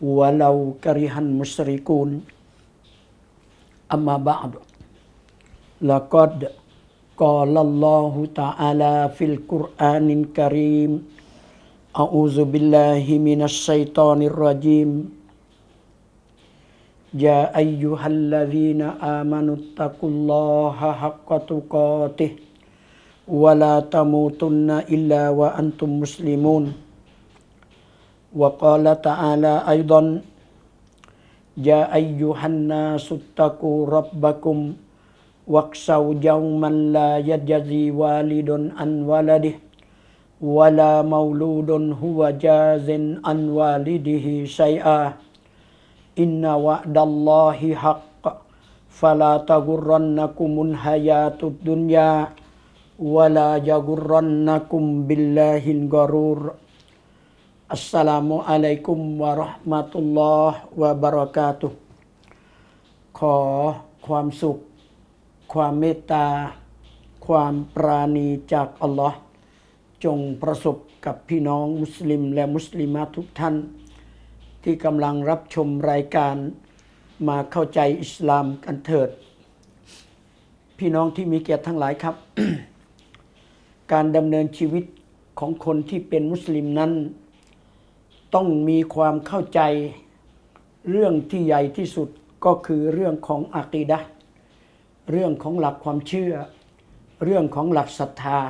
ولو كره المشركون. أما بعد لقد قال الله تعالى في القرآن الكريم أعوذ بالله من الشيطان الرجيم. يا أيها الذين آمنوا اتقوا الله حق تقاته ولا تموتن إلا وأنتم مسلمون. وقال تعالى أيضا يا أيها الناس اتقوا ربكم واخشوا يوما لا يجزي والد عن ولده ولا مولود هو جاز عن والده شيئا إن وعد الله حق فلا تغرنكم الحياة الدنيا ولا يغرنكم بالله الغرور السلام عليكم ورحمة الله وبركاته ขอความสุข ความเมตตา ความปราณีจากอัลลอฮ์จงประสบกับพี่น้องมุสลิมและมุสลิมาทุกท่าน ที่กำลังรับชมรายการมาเข้าใจอิสลามกันเถิด พี่น้องที่มีเกียรติทั้งหลายครับ การดำเนินชีวิตของคนที่เป็นมุสลิมนั้น ต้องมีความเข้าใจเรื่องที่ใหญ่ที่สุดก็คือเรื่องของอากีดะเรื่องของหลักความเชื่อ เรื่องของหลักศรัทธา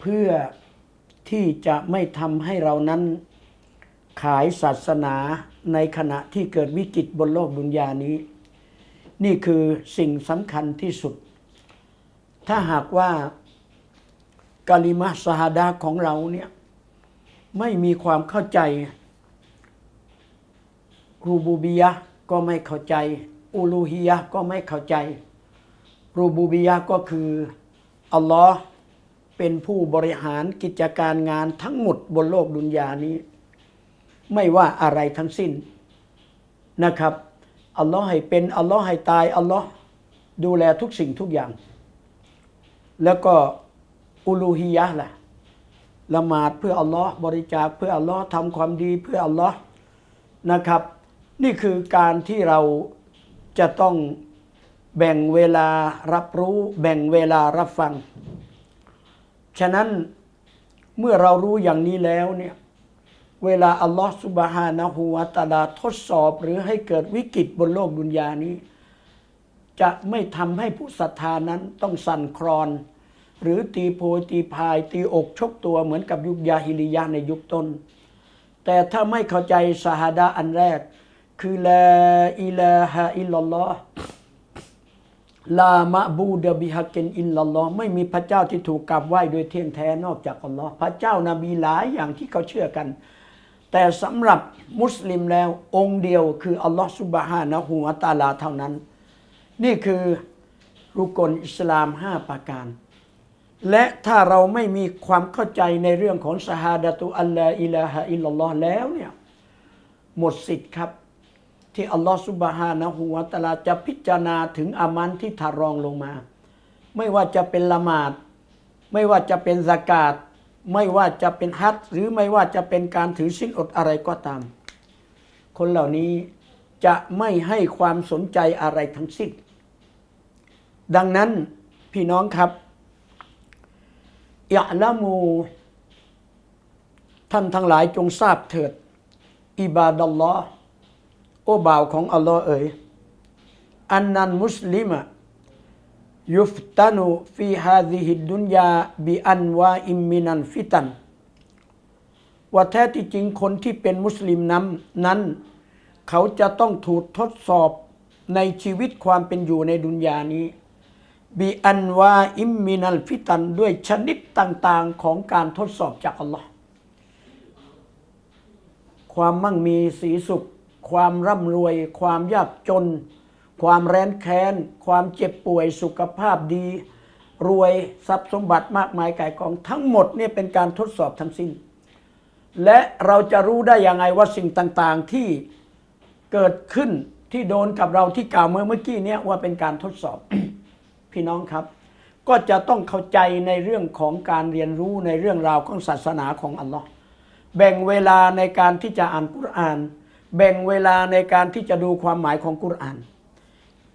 เพื่อที่จะไม่ทำให้เรานั้นขายศาสนาในขณะที่เกิดวิกฤตบนโลกดุนยานี้ นี่คือสิ่งสำคัญที่สุด ถ้าหากว่ากาลิมะสหดาของเราเนี่ย ไม่มีความเข้าใจ รูบูบียะก็ไม่เข้าใจ อูลูฮียะก็ไม่เข้าใจ รูบูบียะก็คืออัลลอฮ์เป็นผู้บริหารกิจการงานทั้งหมดบนโลกดุนยานี้ ไม่ว่าอะไรทั้งสิ้นนะครับอัลลอฮ์ให้เป็นอัลลอฮ์ให้ตายอัลลอฮ์ดูแลทุกสิ่งทุกอย่าง แล้วก็อูลูฮียะล่ะ ละหมาดเพื่ออัลลอฮ์บริจาคเพื่ออัลลอฮ์ทำความดีเพื่ออัลลอฮ์นะครับ นี่คือการที่เราจะต้องแบ่งเวลารับรู้ แบ่งเวลารับฟัง ฉะนั้นเมื่อเรารู้อย่างนี้แล้วเนี่ยเวลาอัลลอฮฺสุบฮานะฮูวาตาลาทดสอบหรือให้เกิดวิกฤตบนโลกดุนยานี้ จะไม่ทำให้ผู้ศรัทธานั้นต้องสั่นคลอน หรือตีโพยตีพาย ตีอกชกตัวเหมือนกับยุคยาฮิลิยะในยุคต้น แต่ถ้าไม่เข้าใจสหดาอันแรก คือลาอิลาฮะอิลลัลลอฮ์ลามะบูดบิฮักเกนอิลลัลลอฮ์ไม่มีพระเจ้าที่ถูกกราบไหว้โดยเที่ยงแท้นอกจากอัลลอฮ์พระเจ้านาบีหลายอย่างที่เขาเชื่อกัน แต่สำหรับมุสลิมแล้วองค์เดียวคืออัลลอฮ์สุบฮานะฮูวะตาลาเท่านั้น นี่คือรุกลอิสลามห้าประการ และถ้าเราไม่มีความเข้าใจในเรื่องของสหาดะตุอัลลอฮ์อิลาฮะอิลลัลลอฮ์แล้วเนี่ยหมดสิทธิ์ครับ ที่อัลลอฮฺสุบฮานะฮูวะตะลาจะพิจารณาถึงอามันที่ทารองลงมา ไม่ว่าจะเป็นละหมาด ไม่ว่าจะเป็นสกาดไม่ว่าจะเป็นฮัจญ์หรือไม่ว่าจะเป็นการถือสิ้นอดอะไรก็ตาม คนเหล่านี้จะไม่ให้ความสนใจอะไรทั้งสิ้นดังนั้นพี่น้องครับ อิละมูท่านทั้งหลายจงทราบเถิด อิบาดัลลอฮ์โอ้บ่าวของอัลลอฮ์เอ๋ยอันนันมุสลิมะยุฟตันุฟีฮาซิฮิดดุนยาบิอันวาอิมมินันฟิตัน ว่าแท้ที่จริงคนที่เป็นมุสลิมนั้นนั้น เขาจะต้องถูกทดสอบในชีวิตความเป็นอยู่ในดุนยานี้ บิอันวาอิมมินัลฟิตันด้วยชนิดต่าง ๆ ของการทดสอบจากอัลลอฮ์ความมั่งมีสีสุข ความร่ำรวย ความยากจน ความแร้นแค้น ความเจ็บป่วยสุขภาพดี รวยทรัพย์สมบัติมากมายก่ายกองทั้งหมดเนี่ยเป็นการทดสอบทั้งสิ้น และเราจะรู้ได้ยังไงว่าสิ่งต่างๆที่เกิดขึ้นที่โดนกับเราที่กล่าวเมื่อเมื่อกี้เนี้ยว่าเป็นการทดสอบ พี่น้องครับ ก็จะต้องเข้าใจในเรื่องของการเรียนรู้ในเรื่องราวของศาสนาของอัลลอฮ์แบ่งเวลาในการที่จะอ่านกุรอาน แบ่งเวลาในการที่จะดูความหมายของกุรอาน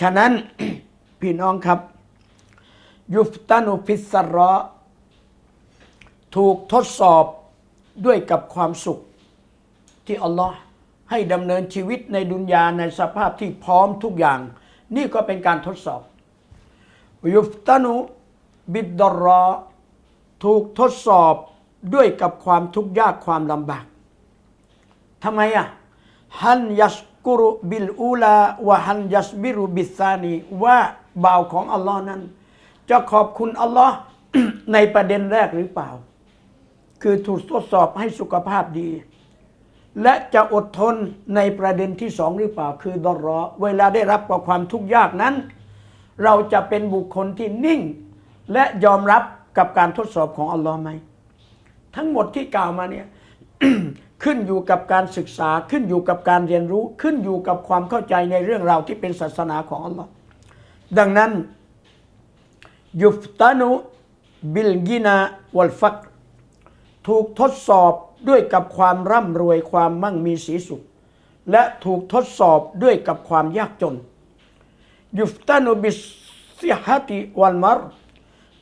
ฉะนั้นพี่น้องครับ ยุฟตันุฟิสสรอถูกทดสอบด้วยกับความสุขที่อัลลอฮ์ให้ดำเนินชีวิตในดุนยาในสภาพที่พร้อมทุกอย่าง นี่ก็เป็นการทดสอบ ยุฟตันุบิดดรอ ถูกทดสอบด้วยกับความทุกข์ยากความลำบากทำไมอะฮันยัสกุรุบิลอูลาวะฮันยัสบิรุบิสานีว่าบ่าวของอัลลอฮ์นั้น จะขอบคุณอัลลอฮ์ในประเด็นแรกหรือเปล่า คือถูกทดสอบให้สุขภาพดี และจะอดทนในประเด็นที่สองหรือเปล่า คือดรอ เวลาได้รับกับความทุกข์ยากนั้น เราจะเป็นบุคคลที่นิ่ง และยอมรับกับการทดสอบของอัลลอฮ์ไหม ทั้งหมดที่กล่าวมาเนี่ยขึ้นอยู่กับการศึกษาขึ้นอยู่กับการเรียนรู้ขึ้นอยู่กับความเข้าใจในเรื่องราวที่เป็นศาสนาของอัลลอฮ์ดังนั้น ยุฟตานุบิลกินาวัลฟัก ถูกทดสอบด้วยกับความร่ำรวยความมั่งมีสีสุข และถูกทดสอบด้วยกับความยากจน ยุฟตานุบิสซิฮัติวัลมาร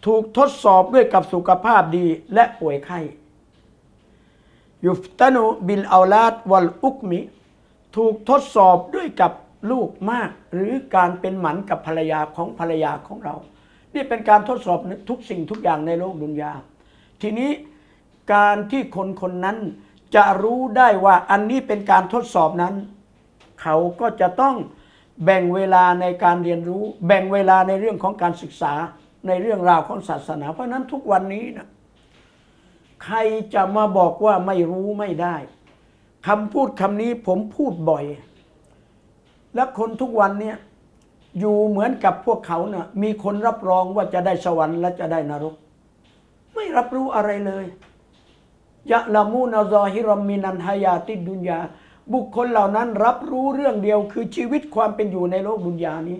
ถูกทดสอบด้วยกับสุขภาพดีและป่วยไข้ยุฟตันุบิลอาลาดวัลอุกมิ ถูกทดสอบด้วยกับลูกมาก หรือการเป็นหมันกับภรรยาของภรรยาของเรา นี่เป็นการทดสอบทุกสิ่งทุกอย่างในโลกดุนยา ทีนี้การที่คนคนนั้นจะรู้ได้ว่าอันนี้เป็นการทดสอบนั้น เขาก็จะต้อง แบ่งเวลาในการเรียนรู้ แบ่งเวลาในเรื่องของการศึกษาในเรื่องราวของศาสนา เพราะนั้นทุกวันนี้นะใครจะมาบอกว่าไม่รู้ไม่ได้คำพูดคำนี้ผมพูดบ่อย และคนทุกวันเนี่ยอยู่เหมือนกับพวกเขาเนะ่ะมีคนรับรองว่าจะได้สวรรค์และจะได้นรก ไม่รับรู้อะไรเลยยะละมูนาซอฮิรมินันฮายาติดุนยา บุคคลเหล่านั้นรับรู้เรื่องเดียวคือชีวิตความเป็นอยู่ในโลกดุนยานี้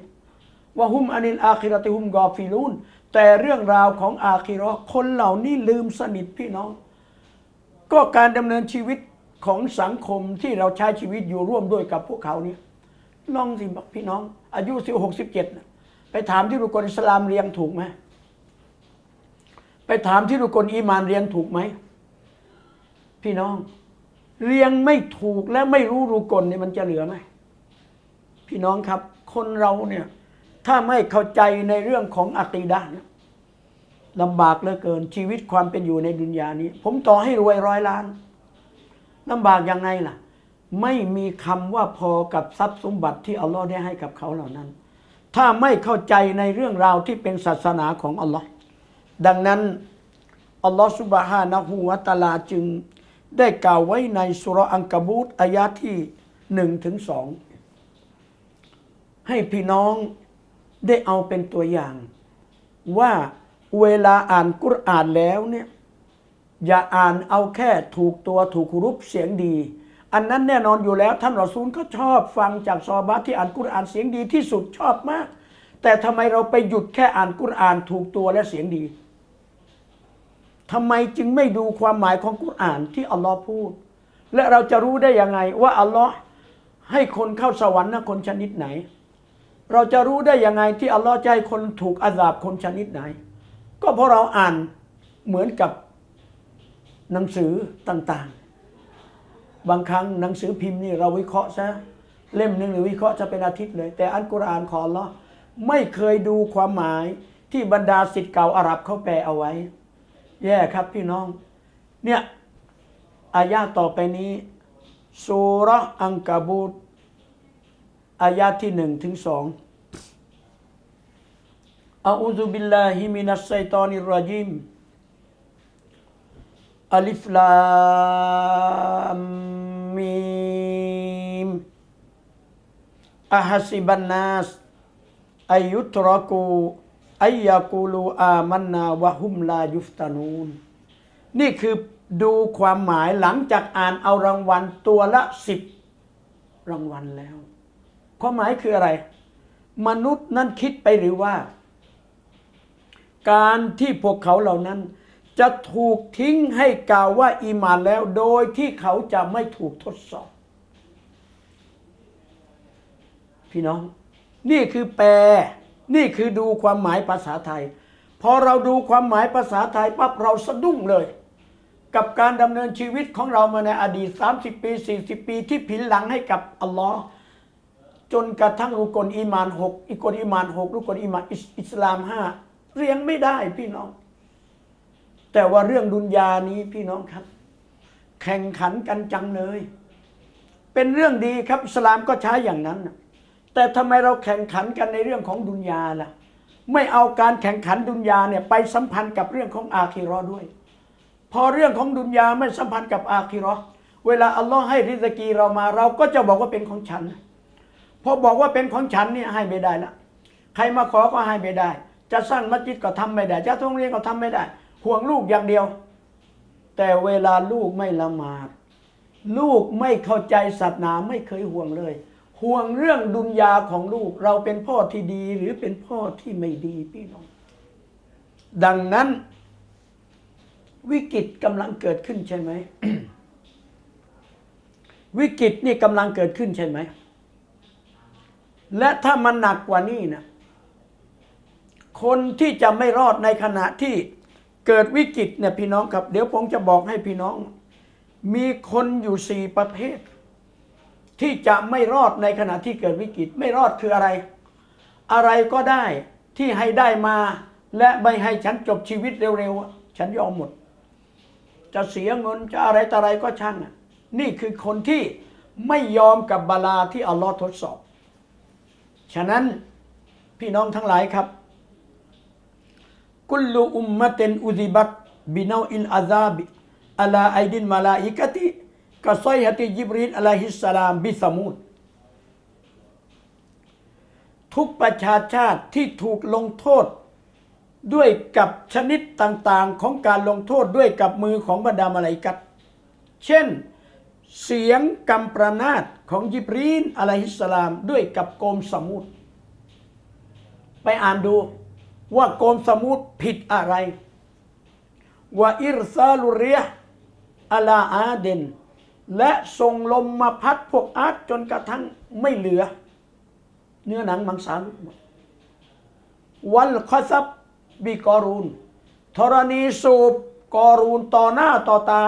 ว่าฮุมอานินอาคิรติฮุมกอฟิลูนแต่เรื่องราวของอาคิรอคนเหล่านี้ลืมสนิทพี่น้อง ก็การดำเนินชีวิตของสังคมที่เราใช้ชีวิตอยู่ร่วมด้วยกับพวกเขาเนี่ยลองสิพี่น้อง อายุสิบหกสิบเจ็ดไปถามที่รุกลอิสลามเรียงถูกไหมไปถามที่รุกลอีมานเรียงถูกไหมพี่น้อง เรียงไม่ถูกและไม่รู้รุกลเนี่ยมันจะเหลือไหมพี่น้องครับ คนเราเนี่ย ถ้าไม่เข้าใจในเรื่องของอัตีดะเนี่ยลำบากเหลือเกินชีวิตความเป็นอยู่ในดุนยานี้ ผมต่อให้รวยร้อยล้านลำบากยังไงล่ะ ไม่มีคำว่าพอกับทรัพย์สมบัติที่อัลลอฮ์ได้ให้กับเขาเหล่านั้น ถ้าไม่เข้าใจในเรื่องราวที่เป็นศาสนาของอัลลอฮ์ดังนั้นอัลลอฮ์สุบฮานะฮูวะตาลาจึง ได้กล่าวไว้ในสุรอังกบูตอายะที่หนึ่งถึงสองให้พี่น้องได้เอาเป็นตัวอย่าง ว่าเวลาอ่านกุรอานแล้วเนี่ยอย่าอ่านเอาแค่ถูกตัวถูกรูปเสียงดี อันนั้นแน่นอนอยู่แล้วท่านรอซูลก็ชอบฟังจากซอบาที่อ่านกุรอานเสียงดีที่สุดชอบมาก แต่ทำไมเราไปหยุดแค่อ่านกุรอานถูกตัวและเสียงดี ทำไมจึงไม่ดูความหมายของกุรอานที่อัลลอฮ์พูด และเราจะรู้ได้ยังไงว่าอัลลอฮ์ให้คนเข้าสวรรค์นะคนชนิดไหน เราจะรู้ได้ยังไงที่อัลลอฮ์จะให้คนถูกอาสาบคนชนิดไหน ก็เพราะเราอ่านเหมือนกับหนังสือต่างๆ บางครั้งหนังสือพิมพ์นี่เราวิเคราะห์ซะเล่มหนึ่งหรือวิเคราะห์จะเป็นอาทิตย์เลย แต่อันกุรอานของอัลลอฮ์ไม่เคยดูความหมายที่บรรดาสิทธิ์เก่าอาหรับเขาแปลเอาไว้ แย่ครับพี่น้อง เนี่ยอายาต่อไปนี้สุรอังกาบูตอายาที่หนึ่งถึงสองอาอูซุบิลลาฮิมินัสไซตอนิรรจีมอัลิฟลามมีมอะฮัสิบันนัสอายุตรกู อายากูลูอามันนาวะฮุมลายุฟตานูนนี่คือดูความหมายหลังจากอ่านเอารางวัลตัวละสิบรางวัลแล้ว ความหมายคืออะไร มนุษย์นั้นคิดไปหรือว่า การที่พวกเขาเหล่านั้น จะถูกทิ้งให้กล่าวว่าอีมานแล้ว โดยที่เขาจะไม่ถูกทดสอบ พี่น้อง นี่คือแปล นี่คือดูความหมายภาษาไทย พอเราดูความหมายภาษาไทยปั๊บเราสะดุ้งเลย กับการดำเนินชีวิตของเรามาในอดีต 30 ปี 40 ปีที่ผินหลังให้กับอัลลอฮ์จนกระทั่งรุกลอีมานหกอีกลอีมานหกรุกลอีมานอิสลามห้าเรียงไม่ได้พี่น้อง แต่ว่าเรื่องดุนยานี้พี่น้องครับ แข่งขันกันจังเลย เป็นเรื่องดีครับอิสลามก็ใช้อย่างนั้นนะ แต่ทำไมเราแข่งขันกันในเรื่องของดุนยาล่ะ ไม่เอาการแข่งขันดุนยาเนี่ยไปสัมพันธ์กับเรื่องของอาคีเราะห์ด้วย พอเรื่องของดุนยาไม่สัมพันธ์กับอาคีเราะห์เวลาอัลลอฮ์ให้ริสกีเรามาเราก็จะบอกว่าเป็นของฉันพอบอกว่าเป็นของฉันเนี่ยให้ไม่ได้ละใครมาขอก็ให้ไม่ได้ จะสร้างมัสยิดก็ทำไม่ได้ จะโรงเรียนก็ทำไม่ได้ ห่วงลูกอย่างเดียว แต่เวลาลูกไม่ละหมาด ลูกไม่เข้าใจศาสนาไม่เคยห่วงเลย ห่วงเรื่องดุนยาของลูก เราเป็นพ่อที่ดีหรือเป็นพ่อที่ไม่ดีพี่น้อง ดังนั้น วิกฤตกำลังเกิดขึ้นใช่ไหม วิกฤตนี่กำลังเกิดขึ้นใช่ไหม และถ้ามันหนักกว่านี้นะ คนที่จะไม่รอดในขณะที่เกิดวิกฤตเนี่ยพี่น้องครับ เดี๋ยวผมจะบอกให้พี่น้อง มีคนอยู่สี่ประเภท ที่จะไม่รอดในขณะที่เกิดวิกฤตไม่รอดคืออะไร อะไรก็ได้ที่ให้ได้มาและไม่ให้ฉันจบชีวิตเร็วๆ ฉันยอมหมด จะเสียเงินจะอะไรต่ออะไรก็ช่างนี่คือคนที่ไม่ยอมกับบาลาที่อัลลอฮ์ทดสอบ ฉะนั้นพี่น้องทั้งหลายครับ กุลลุอุมมะเตนอุซิบัตบินาอิลอาซาบิอัลาไอดินมาลาอิกะติ กะซอยฮติจิบรีนอะลัยฮิสสลามบิสมูดทุกประชาชาติที่ถูกลงโทษ ด้วยกับชนิดต่างๆของการลงโทษด้วยกับมือของบรรดามาลาอิกัตเช่น เสียงกำประนาดของยิบรีนอะลัยฮิสสลามด้วยกับโกมสมุดไปอ่านดูว่าโกมสมุดผิดอะไรว่าอิรซาลุเรียอัลาอาเดน และส่งลมมาพัดพวกอาร์ตจนกระทั่งไม่เหลือ เนื้อหนังมังสาหมดวันคอซับบีกอรูนธรณีสูบกอรูนต่อหน้าต่อตา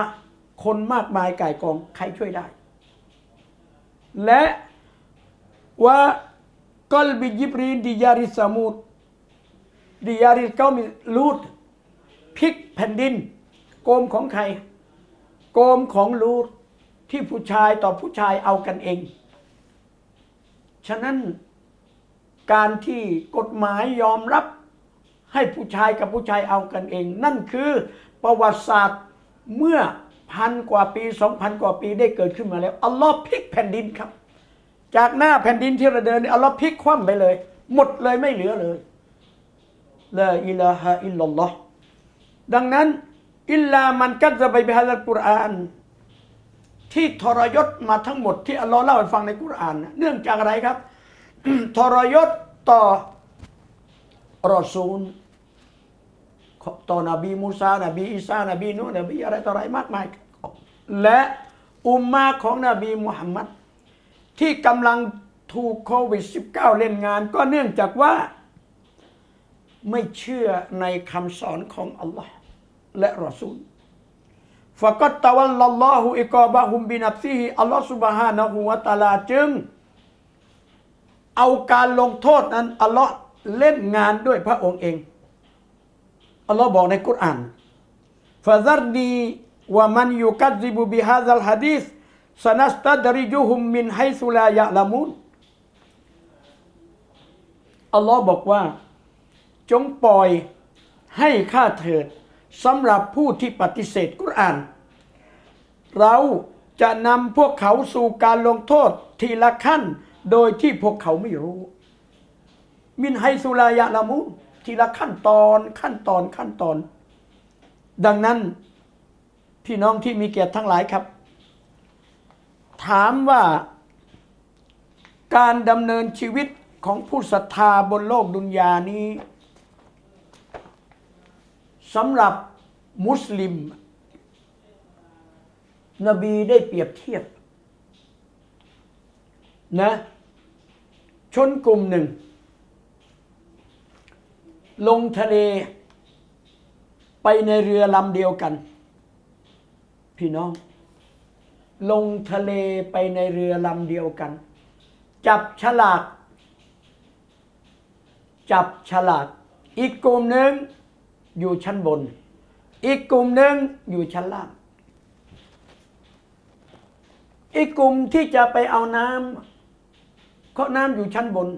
คนมากมายก่ายกองใครช่วยได้ และว่ากอลบิยิบรีนดิยาริสามูดดิยาริเก้ามิลูดพลิกแผ่นดิน โกมของใคร โกมของลูด ที่ผู้ชายต่อผู้ชายเอากันเอง ฉะนั้นการที่กฎหมายยอมรับให้ผู้ชายกับผู้ชายเอากันเอง นั่นคือประวัติศาสตร์เมื่อพันกว่าปีสองพันกว่าปีได้เกิดขึ้นมาแล้วอัลลอฮ์พลิกแผ่นดินครับ จากหน้าแผ่นดินที่เราเดินเอัลลอฮ์พลิกคว่ำไปเลย หมดเลยไม่เหลือเลยลาอิลาฮะอิลลัลลอฮ์ดังนั้นอิลลามันกัซะไปบิฮัลกุรอาน ที่ทรยศมาทั้งหมดที่อัลลอฮ์เล่าให้ฟังในกุรอาน เนื่องจากอะไรครับ ทรยศต่อรอซูลต่อนบีมูซานบีอีสานบีนูนบีอะไรต่ออะไรมากมาย และอุมมาของนบีมุฮัมมัดที่กำลังถูกโควิด -19 เล่นงาน ก็เนื่องจากว่า ไม่เชื่อในคำสอนของอัลลอฮ์และรอซูล ฟะกัตตะวันลัลอฮุอิกอบะฮุมบินับซีฮิอัลลอฮ์ซุบฮานะฮุวะตาลาจึง เอาการลงโทษนั้นอัลลอฮ์เล่นงานด้วยพระองค์เองอัลลอฮ์บอกในกุรอานฟาซัรดีว่ามันยุกัดซิบุบิฮาซัลฮะดีสสนัสตัดริจุฮุมมินไฮซุลายะละมุนอัลลอฮ์บอกว่า จงปล่อยให้ข้าเถิด สำหรับผู้ที่ปฏิเสธกุรอาน เราจะนำพวกเขาสู่การลงโทษทีละขั้นโดยที่พวกเขาไม่รู้ มินไฮสุรายะละมุทีละขั้นตอนขั้นตอนขั้นตอน ดังนั้นพี่น้องที่มีเกียรติทั้งหลายครับ ถามว่าการดำเนินชีวิตของผู้ศรัทธาบนโลกดุนยานี้ สำหรับมุสลิม นบีได้เปรียบเทียบนะชนกลุ่มหนึ่ง ลงทะเลไปในเรือลำเดียวกัน พี่น้อง ลงทะเลไปในเรือลำเดียวกัน จับฉลาก จับฉลาก อีกกลุ่มหนึ่ง อยู่ชั้นบน อีกกลุ่มหนึ่งอยู่ชั้นล่าง อีกกลุ่มที่จะไปเอาน้ำเพราะน้ำอยู่ชั้นบน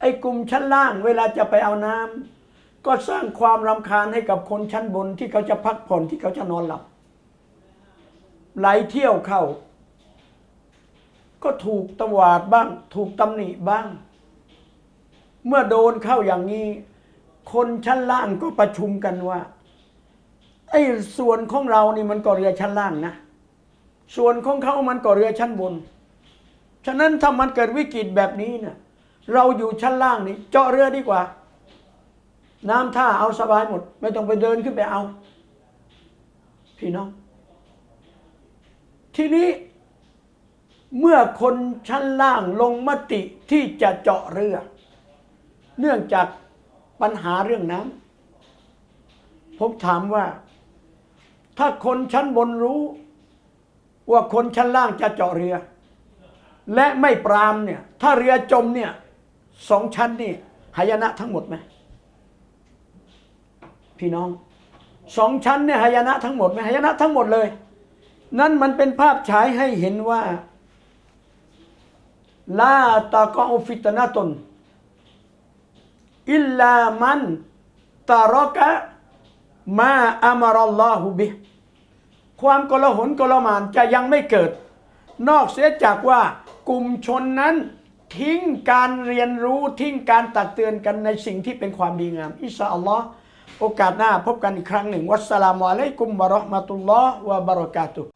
ไอ้กลุ่มชั้นล่าง เวลาจะไปเอาน้ำก็สร้างความรำคาญให้กับคนชั้นบนที่เขาจะพักผ่อนที่เขาจะนอนหลับไหลเที่ยวเข้า ก็ถูกตวาดบ้าง ถูกตำหนิบ้าง เมื่อโดนเข้าอย่างนี้ คนชั้นล่างก็ประชุมกันว่าไอ้ส่วนของเรานี่มันก็เรือชั้นล่างนะ ส่วนของเขามันก็เรือชั้นบน ฉะนั้นถ้ามันเกิดวิกฤตแบบนี้เนี่ยเราอยู่ชั้นล่างนี่เจาะเรือดีกว่า น้ำท่าเอาสบายหมด ไม่ต้องไปเดินขึ้นไปเอา พี่น้อง ทีนี้เมื่อคนชั้นล่างลงมติที่จะเจาะเรือ เนื่องจาก ปัญหาเรื่องน้ำผมถามว่า ถ้าคนชั้นบนรู้ ว่าคนชั้นล่างจะเจาะเรือ และไม่ปรามเนี่ย ถ้าเรือจมเนี่ยสองชั้นนี่หายนะทั้งหมดไหมพี่น้องสองชั้นเนี่ยหายนะทั้งหมดไหมหายนะทั้งหมดเลย นั่นมันเป็นภาพฉายให้เห็นว่าลาตะกอฟิตนะตน อิลลามันตารกะมาอามารอลลอฮุบิความกลหนกลมานจะยังไม่เกิด นอกเสียจากว่ากลุ่มชนนั้นทิ้งการเรียนรู้ทิ้งการตักเตือนกันในสิ่งที่เป็นความดีงาม อิสาอัลลอฮ์โอกาสหน้าพบกันอีกครั้งหนึ่ง วัสสลามุอะลัยกุมบะเราะห์มะตุลลอฮ์วะบะเราะกาตุฮ์